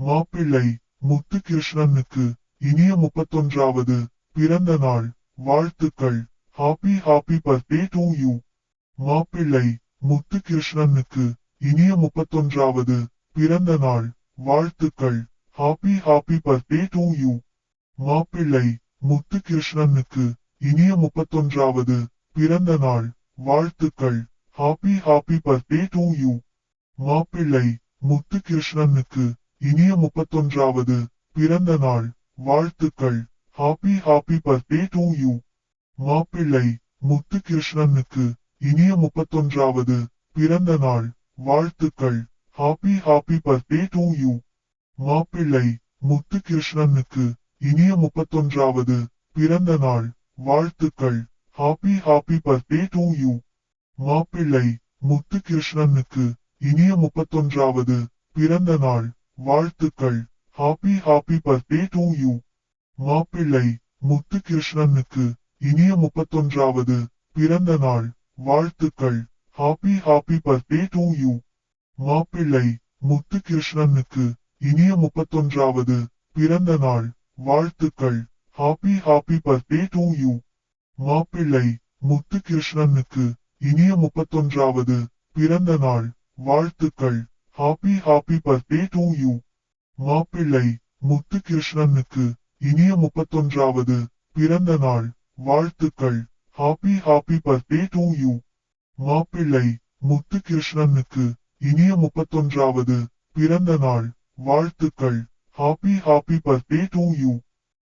மாப்பிள்ளை முத்துகிருஷ்ணனுக்கு இனிய முப்பத்தொன்றாவது பிறந்த நாள். வாழ்த்துக்கள். Happy happy birthday to you மாப்பிள்ளை முத்துகிருஷ்ணனுக்கு இனிய முப்பத்தொன்றாவது பிறந்த நாள். வாழ்த்துக்கள். Happy happy birthday to you மாப்பிள்ளை முத்துகிருஷ்ணனுக்கு இனிய முப்பத்தொன்றாவது பிறந்த நாள். வாழ்த்துக்கள். Happy happy birthday to you மாப்பிள்ளை முத்துகிருஷ்ணனுக்கு இனிய முப்பத்தொன்றாவது பிறந்த நாள். வாழ்த்துக்கள். Happy happy birthday to you மாப்பிள்ளை முத்து கிருஷ்ணனுக்கு இனிய முப்பத்தொன்றாவது பிறந்த நாள். வாழ்த்துக்கள். Happy happy birthday to you மாப்பிள்ளை முத்து கிருஷ்ணனுக்கு இனிய முப்பத்தொன்றாவது பிறந்த நாள். வாழ்த்துக்கள். Happy happy birthday to you மாப்பிள்ளை முத்து கிருஷ்ணனுக்கு இனிய முப்பத்தொன்றாவது பிறந்த நாள். வாழ்த்துக்கள். Happy happy birthday to you மாப்பிள்ளை முத்து கிருஷ்ணனுக்கு இனிய முப்பத்தொன்றாவது பிறந்த நாள். வாழ்த்துக்கள். Happy happy birthday to you மாப்பிள்ளை முத்து கிருஷ்ணனுக்கு இனிய முப்பத்தொன்றாவது பிறந்த நாள். வாழ்த்துக்கள். Happy happy birthday to you மாப்பிள்ளை முத்து கிருஷ்ணனுக்கு இனிய முப்பத்தொன்றாவது பிறந்த நாள். வாழ்த்துக்கள். Happy happy birthday to you. மாப்பிள்ளை முத்துகிருஷ்ணனுக்கு இனிய முப்பத்தொன்றாவது பிறந்த நாள் வாழ்த்துக்கள். Happy happy birthday to you. மாப்பிள்ளை முத்துகிருஷ்ணனுக்கு இனிய முப்பத்தொன்றாவது பிறந்த நாள் வாழ்த்துக்கள். Happy happy birthday to you.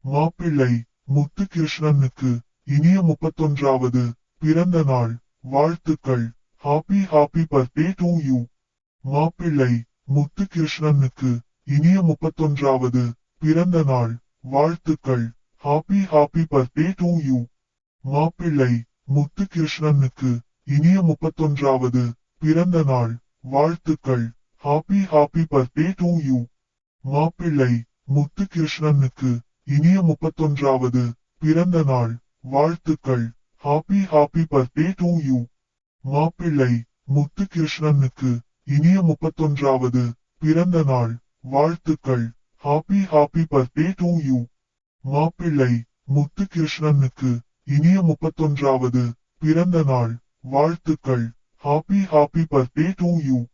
மாப்பிள்ளை முத்துகிருஷ்ணனுக்கு இனிய முப்பத்தொன்றாவது பிறந்த நாள் வாழ்த்துக்கள். Happy happy birthday to you. மாப்பிள்ளை முத்துகிருஷ்ணனுக்கு இனிய முப்பத்தொன்றாவது பிறந்த நாள். வாழ்த்துக்கள். Happy happy birthday to you மாப்பிள்ளை முத்துகிருஷ்ணனுக்கு இனிய முப்பத்தொன்றாவது பிறந்த நாள். வாழ்த்துக்கள். Happy happy birthday to you மாப்பிள்ளை முத்துகிருஷ்ணனுக்கு இனிய முப்பத்தொன்றாவது பிறந்த நாள். வாழ்த்துக்கள். Happy happy birthday to you மாப்பிள்ளை முத்துகிருஷ்ணனுக்கு இனிய முப்பத்தொன்றாவது பிறந்த நாள் வாழ்த்துக்கள். Happy happy birthday to you மாப்பிள்ளை முத்து கிருஷ்ணனுக்கு இனிய முப்பத்தொன்றாவது பிறந்த நாள் வாழ்த்துக்கள். Happy happy birthday to you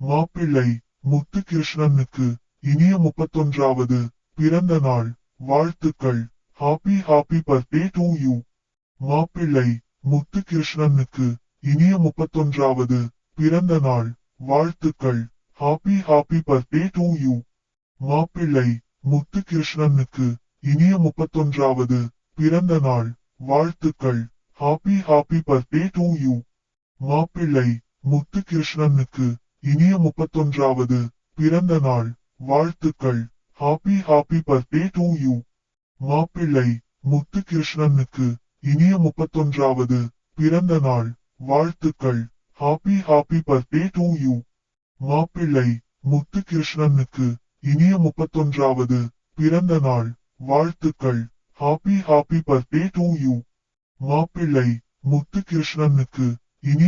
மாப்பிள்ளை முத்து கிருஷ்ணனுக்கு இனிய முப்பத்தொன்றாவது பிறந்த நாள் வாழ்த்துக்கள். Happy happy birthday to you மாப்பிள்ளை முத்து கிருஷ்ணனுக்கு இனிய முப்பத்தொன்றாவது பிறந்த நாள் வாழ்த்துக்கள். Happy happy birthday to you மாப்பிள்ளை முத்து கிருஷ்ணனுக்கு இனிய முப்பத்தொன்றாவது பிறந்த நாள். வாழ்த்துக்கள். Happy happy birthday to you மாப்பிள்ளை முத்து கிருஷ்ணனுக்கு இனிய முப்பத்தொன்றாவது பிறந்த நாள். வாழ்த்துக்கள். Happy happy birthday to you மாப்பிள்ளை முத்து கிருஷ்ணனுக்கு இனிய முப்பத்தொன்றாவது பிறந்த நாள். வாழ்த்துக்கள். Happy happy birthday to you. மாப்பிள்ளை முத்துகிருஷ்ணனுக்கு இனிய முப்பத்தொன்றாவது பிறந்த நாள். வாழ்த்துக்கள். Happy happy birthday to you. மாப்பிள்ளை முத்துகிருஷ்ணனுக்கு இனிய